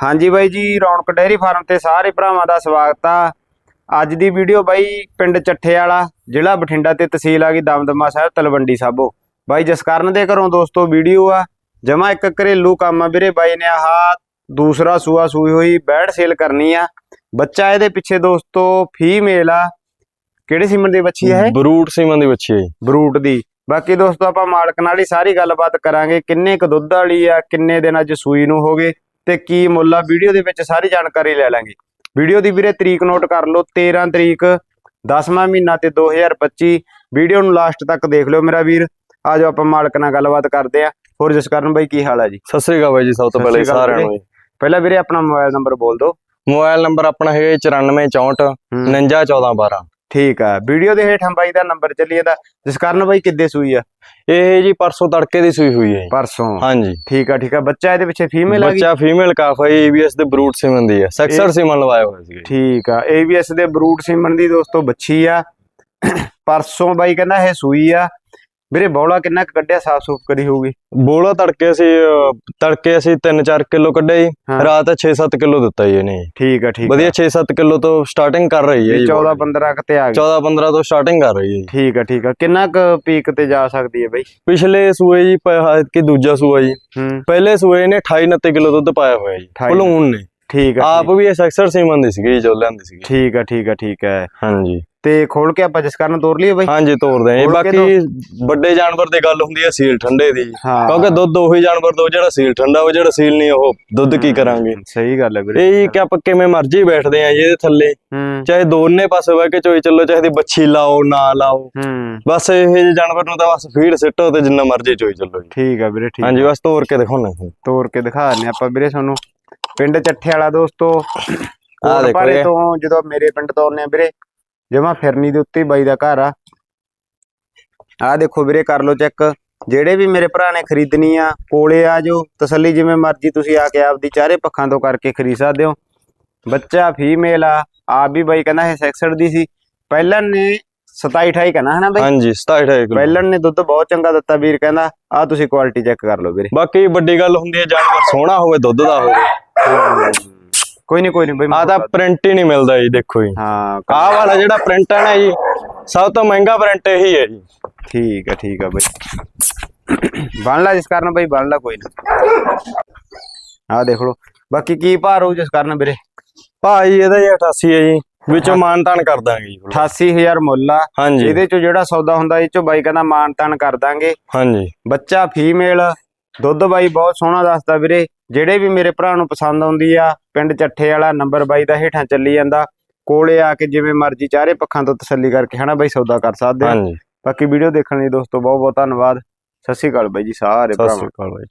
ਹਾਂਜੀ ਬਾਈ ਜੀ ਰੌਣਕ ਡੇਅਰੀ ਫਾਰਮ ਤੇ ਸਾਰੇ ਭਰਾਵਾਂ ਦਾ ਸਵਾਗਤ ਆ। ਅੱਜ ਦੀ ਵੀਡੀਓ ਬਾਈ ਪਿੰਡ ਚੱਠੇ ਵਾਲਾ ਜ਼ਿਲ੍ਹਾ ਬਠਿੰਡਾ ਤੇ ਤਹਿਸੀਲ ਆ ਗਈ ਦਮਦਮਾ ਸਾਹਿਬ ਤਲਵੰਡੀ ਸਾਬੋ। ਬਾਈ ਜਸਕਰਨ ਦੇ ਘਰੋਂ ਦੋਸਤੋ ਵੀਡੀਓ ਆ ਜਮਾ ਇੱਕ ਘਰੇਲੂ ਕੰਮ ਆ ਵੀਰੇ। ਬਾਈ ਨੇ ਆਹ ਦੂਸਰਾ ਸੂਆ ਸੂਈ ਹੋਈ ਬੈਡ ਸੇਲ ਕਰਨੀ ਆ। ਬੱਚਾ ਇਹਦੇ ਪਿੱਛੇ ਦੋਸਤੋ ਫੀਮੇਲ ਆ। ਕਿਹੜੇ ਸੀਮਨ ਦੀ ਬੱਚੀ ਹੈ ਬਰੂਟ ਸੀਮਨ ਦੀ ਬੱਚੀ ਹੈ। ਬਰੂਟ ਦੀ। ਬਾਕੀ ਦੋਸਤੋ ਆਪਾਂ ਮਾਲਕ ਨਾਲ ਹੀ ਸਾਰੀ ਗੱਲਬਾਤ ਕਰਾਂਗੇ। ਕਿੰਨੇ ਕੁ ਦੁੱਧ ਵਾਲੀ ਆ ਕਿੰਨੇ ਦਿਨਾਂ 'ਚ ਸੂਈ ਨੂੰ ਹੋਗੇ ਤੇ ਕੀ ਮੁੱਲ ਆ? ਵੀਡੀਓ ਦੇ ਵਿੱਚ ਸਾਰੀ ਜਾਣਕਾਰੀ ਲੈ ਲਾਂਗੇ। ਵੀਡੀਓ ਦੀ ਵੀਰੇ ਤਰੀਕ ਨੋਟ ਕਰ ਲਓ 13 ਤਰੀਕ 10ਵਾਂ ਮਹੀਨਾ ਤੇ 2025 ਵੀਡੀਓ ਨੂੰ ਲਾਸਟ ਤੱਕ ਦੇਖ ਲਿਓ ਮੇਰਾ ਵੀਰ। ਆਜੋ ਆਪਾਂ ਮਾਲਕ ਨਾਲ ਗੱਲਬਾਤ ਕਰਦੇ ਆ ਹੋਰ ਜਸਕਰਨ ਬਾਈ ਕੀ ਹਾਲ ਆ ਜੀ? ਸਤਿ ਸ੍ਰੀ ਅਕਾਲ ਬਾਈ ਜੀ ਸਭ ਤੋਂ ਪਹਿਲੇ ਸਾਰਿਆਂ ਨੂੰ। ਪਹਿਲਾਂ ਵੀਰੇ ਆਪਣਾ ਮੋਬਾਈਲ ਨੰਬਰ ਬੋਲ ਦਿਓ। ਮੋਬਾਈਲ ਨੰਬਰ ਆਪਣਾ ਹੈਗਾ 9464 ਹੂੰ, 491412 ਠੀਕ ਆ। ਵੀਡੀਓ ਦੇ ਹੇਠਾਂ ਬਾਈ ਦਾ ਨੰਬਰ ਚੱਲੀ ਜਾਂਦਾ। ਜਸਕਰਨ ਬਾਈ ਕਿੱਦੇ ਸੂਈ ਆ? ਇਹ ਜੀ ਪਰਸੋਂ ਤੜਕੇ ਦੀ ਸੂਈ ਹੋਈ ਹੈ ਜੀ। ਪਰਸੋਂ? ਹਾਂਜੀ। ਠੀਕ ਆ ਠੀਕ ਆ। ਬੱਚਾ ਇਹਦੇ ਪਿੱਛੇ ਫੀਮੇਲ ਆ ਗਈ? ਬੱਚਾ ਫੀਮੇਲ ਕਾਫ ਹੈ ਏਬੀਐਸ ਦੇ ਬਰੂਟ ਸੀਮਨ ਦੀ ਹੈ ਸੈਕਸਰ ਸੀਮਨ ਲਵਾਇਆ ਹੋਇਆ ਸੀ ਠੀਕ ਆ। ABS ਦੇ ਬਰੂਟ ਸਿਮਣ ਦੀ ਦੋਸਤੋ ਬੱਚੀ ਆ। ਪਰਸੋਂ ਬਾਈ ਕਹਿੰਦਾ ਇਹ ਸੂਈ ਆ। ਵੀਰੇ ਬੌਲਾ ਕਿੰਨਾ ਕੁ ਕੱਢਿਆ ਸਾਫ਼ ਸੂਫ ਕਰੀ ਹੋਊਗੀ? ਬੋਲਾ ਤੜਕੇ ਅਸੀਂ ਅਹ, ਤੜਕੇ ਅਸੀਂ 3-4 ਕਿਲੋ ਕੱਢਿਆ ਜੀ। ਹਾਂ। ਰਾਤ 6-7 ਕਿਲੋ ਦਿੱਤਾ ਜੀ ਇਹਨੇ। ਠੀਕ ਆ ਠੀਕ ਵਧੀਆ 6-7 ਕਿਲੋ ਤੋਂ ਸਟਾਰਟਿੰਗ ਕਰ ਰਹੀ ਹੈ ਜੀ 14 15 ਕਿਤੇ ਆ ਗਈ। 14-15 ਤੋਂ ਸਟਾਰਟਿੰਗ ਕਰ ਰਹੀ ਹੈ ਜੀ। ਠੀਕ ਆ ਠੀਕ ਆ। ਕਿੰਨਾ ਕੁ ਪੀਕ ਤੇ ਜਾ ਸਕਦੀ ਹੈ ਬਾਈ? ਪਿਛਲੇ ਸੂਏ ਜੀ ਪ- ਕਿ ਦੂਜਾ ਸੂਆ ਜੀ। ਹੂੰ। ਪਹਿਲੇ ਸੂਏ ਨੇ 28-29 ਕਿਲੋ ਦੁੱਧ ਪਾਇਆ ਹੋਇਆ ਜੀ। 28 ਭਲੂਣ ਨੇ। ਠੀਕ ਆ ਆਪ ਵੀ ਇਹ ਸੈਕਸਰ ਸੀਮਨ ਦੀ ਸੀਗੀ ਜੋ ਲਿਆਂਦੀ ਸੀਗੀ। ਠੀਕ ਆ ਠੀਕ ਆ ਠੀਕ ਆ। ਹਾਂਜੀ। ਤੇ ਖੋਲ ਕੇ ਆਪਾਂ ਜਿਸ ਕਰਨ ਤੋਰ ਲਈਏ ਬਾਈ? ਹਾਂਜੀ ਤੋਰਦੇ ਆਂ ਬਾਕੀ ਵੱਡੇ ਜਾਨਵਰ ਦੀ ਗੱਲ ਹੁੰਦੀ ਹੈ ਸੀਲ ਠੰਡੇ ਦੀ ਕਿਉਂਕਿ ਦੁੱਧ ਉਹੀ ਜਾਨਵਰ ਦੋ ਜਿਹੜਾ ਸੀਲ ਠੰਡਾ ਉਹ ਜਿਹੜਾ ਸੀਲ ਨਹੀਂ ਉਹ ਦੁੱਧ ਕੀ ਕਰਾਂਗੇ? ਸਹੀ ਗੱਲ ਹੈ ਵੀਰੇ। ਇਹ ਕਿ ਆਪਾਂ ਕਿਵੇਂ ਮਰਜ਼ੀ ਬੈਠਦੇ ਆ ਇਹਦੇ ਥੱਲੇ। ਚਾਹੇ ਦੋਨੇ ਪਾਸੇ ਬਹਿ ਕੇ ਚੋਈ ਚੱਲੋ ਚਾਹੇ ਦੀ ਬੱਛੀ ਲਾਓ ਨਾ ਲਾਓ। ਬਸ ਇਹ ਜਾਨਵਰ ਨੂੰ ਤਾਂ ਬਸ ਫੀਡ ਸਿੱਟੋ ਤੇ ਜਿੰਨਾ ਮਰਜ਼ੀ ਚੋਈ ਚੱਲੋ ਠੀਕ ਆ ਵੀਰੇ ਠੀਕ ਹਾਂਜੀ ਬਸ ਤੋਰ ਕੇ ਦਿਖਾਉਣਾ ਤੋਰ ਕੇ ਦਿਖਾ ਦਿੰਦੇ ਆਪਾਂ ਵੀਰੇ ਤੁਹਾਨੂੰ। ਪਿੰਡ ਚੱਠੇ ਵਾਲਾ ਦੋਸਤੋ ਆਹ ਦੇਖੋ। ਤੋਂ ਜਦੋਂ ਮੇਰੇ ਪਿੰਡ ਤੋਂ ਆਉਂਦੇ ਆ ਵੀਰੇ ਜਮਾ ਫਿਰਨੀ ਦੇ ਉੱਤੇ ਬਾਈ ਦਾ ਘਰ ਆ। ਆਹ ਦੇਖੋ ਵੀਰੇ ਕਰ ਲਓ ਚੈੱਕ ਜਿਹੜੇ ਵੀ ਮੇਰੇ ਭਰਾ ਨੇ ਖਰੀਦਣੀ ਆ ਕੋਲੇ ਆ ਜਾਓ। ਤਸੱਲੀ ਜਿਵੇਂ ਮਰਜ਼ੀ ਤੁਸੀਂ ਆ ਕੇ ਆਪਦੀ ਚਾਰੇ ਪੱਖਾਂ ਤੋਂ ਕਰਕੇ ਖਰੀਦ ਸਕਦੇ ਹੋ। ਬੱਚਾ ਫੀਮੇਲ ਆ ਆਪ ਵੀ ਬਾਈ ਕਹਿੰਦਾ ਇਹ ਸੈਕਸਡ ਦੀ ਸੀ। ਪਹਿਲਾਂ ਨੇ 27 28 ਕਹਿੰਦਾ ਹਨਾ ਬਾਈ? ਹਾਂਜੀ 27 ਕਿਲੋ। ਪਹਿਲਾਂ ਨੇ ਦੁੱਧ ਬਹੁਤ ਚੰਗਾ ਦਿੱਤਾ ਵੀਰ ਕਹਿੰਦਾ। ਆ ਤੁਸੀਂ ਕੁਆਲਿਟੀ ਚੈੱਕ ਕਰ ਲਓ ਵੀਰੇ। ਬਾਕੀ ਵੱਡੀ ਗੱਲ ਹੁੰਦੀ ਹੈ ਜਾਨਵਰ ਸੋਹਣਾ ਹੋਵੇ ਦੁੱਧ ਦਾ ਹੋਵੇ। ਕੋਈ ਨਹੀਂ ਕੋਈ ਨਹੀਂ ਬਾਈ ਆ ਤਾਂ ਪ੍ਰਿੰਟ ਹੀ ਨਹੀਂ ਮਿਲਦਾ ਜੀ ਦੇਖੋ ਜੀ। ਹਾਂ ਆਹ ਵਾਲਾ ਜਿਹੜਾ ਪ੍ਰਿੰਟ ਹੈ ਨਾ ਜੀ ਸਭ ਤੋਂ ਮਹਿੰਗਾ ਪ੍ਰਿੰਟ ਇਹੀ ਹੈ ਜੀ। ਠੀਕ ਹੈ ਠੀਕ ਹੈ ਬਾਈ। ਬਣ ਲਾ ਜਿਸ ਕਾਰਨ ਬਾਈ ਬਣ ਲਾ ਕੋਈ ਨਾ। ਆਹ ਦੇਖ ਲਓ ਬਾਕੀ ਕੀ ਭਾਰ ਹੋਊ ਜਿਸ ਕਾਰਨ ਵੀਰੇ? ਭਾਈ ਇਹਦਾ ਜੀ 88 ਹੈ ਜੀ ਵਿੱਚੋਂ ਮਾਨਤਾਨ ਕਰ ਦਾਂਗੇ ਜੀ 88000 ਮੁੱਲ ਆ। ਇਹਦੇ ਚੋਂ ਜਿਹੜਾ ਸੌਦਾ ਹੁੰਦਾ ਇਹ ਚੋਂ ਬਾਈ ਕਹਿੰਦਾ ਮਾਨ ਤਾਨ ਕਰ ਦਾਂਗੇ। ਹਾਂਜੀ। ਬੱਚਾ ਫੀਮੇਲ ਦੁੱਧ ਬਾਈ ਬਹੁਤ ਸੋਹਣਾ ਦੱਸਦਾ ਵੀਰੇ। ਜਿਹੜੇ ਵੀ ਮੇਰੇ ਭਰਾ ਨੂੰ ਪਸੰਦ ਆਉਂਦੀ ਆ ਪਿੰਡ ਚੱਠੇ ਵਾਲਾ ਨੰਬਰ ਬਾਈ ਦਾ ਹੇਠਾਂ ਚੱਲੀ ਜਾਂਦਾ। ਕੋਲੇ ਆ ਕੇ ਜਿਵੇਂ ਮਰਜ਼ੀ ਚਾਰੇ ਪੱਖਾਂ ਤੋਂ ਤਸੱਲੀ ਕਰਕੇ ਹਨਾ ਬਾਈ ਸੌਦਾ ਕਰ ਸਕਦੇ ਆ। ਬਾਕੀ ਵੀਡੀਓ ਦੇਖਣ ਲਈ ਦੋਸਤੋ ਬਹੁਤ ਬਹੁਤ ਧੰਨਵਾਦ। ਸਤਿ ਸ਼੍ਰੀ ਅਕਾਲ ਬਾਈ ਜੀ ਸਾਰੇ ਸਤਿ ਭਰਾਵਾਂ ਸ਼੍ਰੀ ਅਕਾਲ ਬਾਈ